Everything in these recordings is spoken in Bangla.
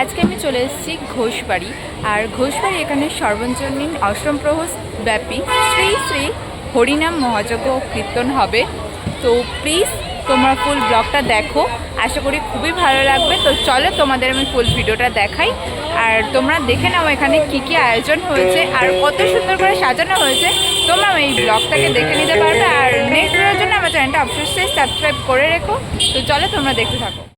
আজকে আমি চলে এসেছি ঘোষবাড়ি। আর ঘোষবাড়ি এখানে সর্বজনীন অষ্টম প্রহস ব্যাপী শ্রী শ্রী হরিনাম মহাযজ্ঞ কীর্তন হবে। তো প্লিজ তোমরা ফুল ব্লগটা দেখো। আশা করি খুবই ভালো লাগবে। তো চলো তোমাদের আমি ফুল ভিডিওটা দেখাই। আর তোমরা দেখে নাও এখানে কি কি আয়োজন হয়েছে আর কত সুন্দর করে সাজানো হয়েছে। তোমরা এই ব্লগটাকে দেখে নিতে পারবে। আর নেক্সট জন্য আমার চ্যানেলটা অবশ্যই সাবস্ক্রাইব করে রেখো। তো চলো তোমরা দেখতে থাকো।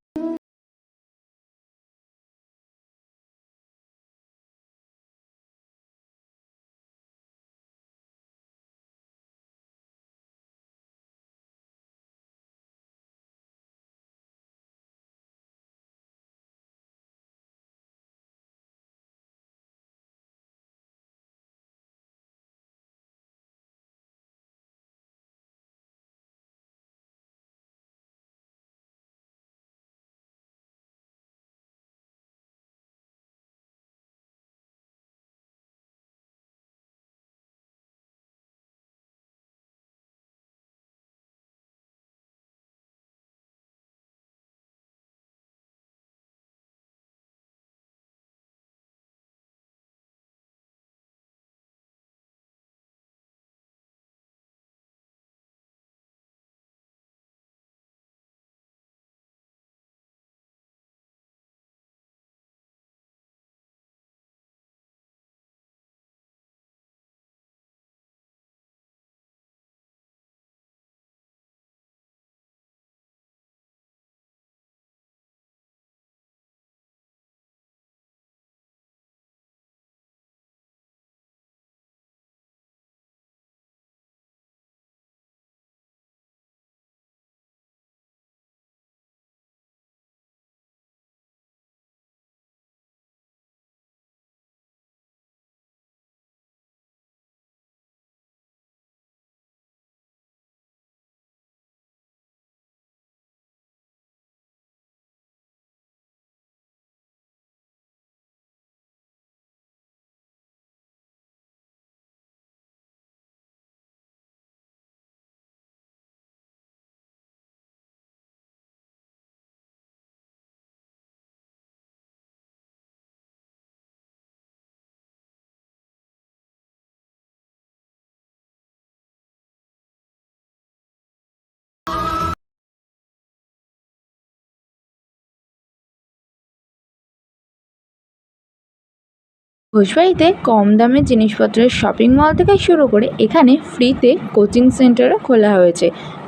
ঘোষবাড়িতে কম দামে জিনিসপত্রের শপিং মল থেকে শুরু করে এখানে ফ্রিতে কোচিং সেন্টারও খোলা হয়েছে।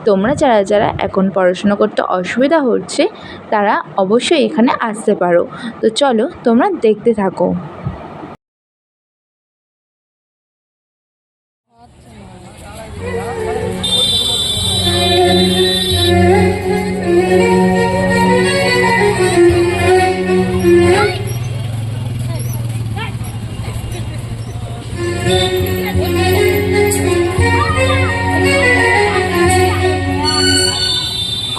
তোমরা যারা যারা এখন পড়াশুনো করতে অসুবিধা হচ্ছে, তারা অবশ্যই এখানে আসতে পারো। তো চলো, তোমরা দেখতে থাকো।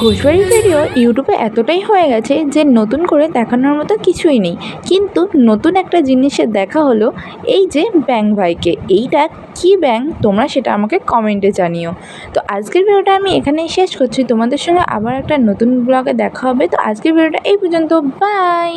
ঘোষবাড়ির ভিডিও ইউটিউবে এতটাই হয়ে গেছে যে নতুন করে দেখানোর মতো কিছুই নেই। কিন্তু নতুন একটা জিনিসের দেখা হলো, এই যে ব্যাং ভাইকে। এইটা কি ব্যাং তোমরা সেটা আমাকে কমেন্টে জানিও। তো আজকের ভিডিওটা আমি এখানেই শেষ করছি। তোমাদের সঙ্গে আবার একটা নতুন ব্লগে দেখা হবে। তো আজকের ভিডিওটা এই পর্যন্ত। বাই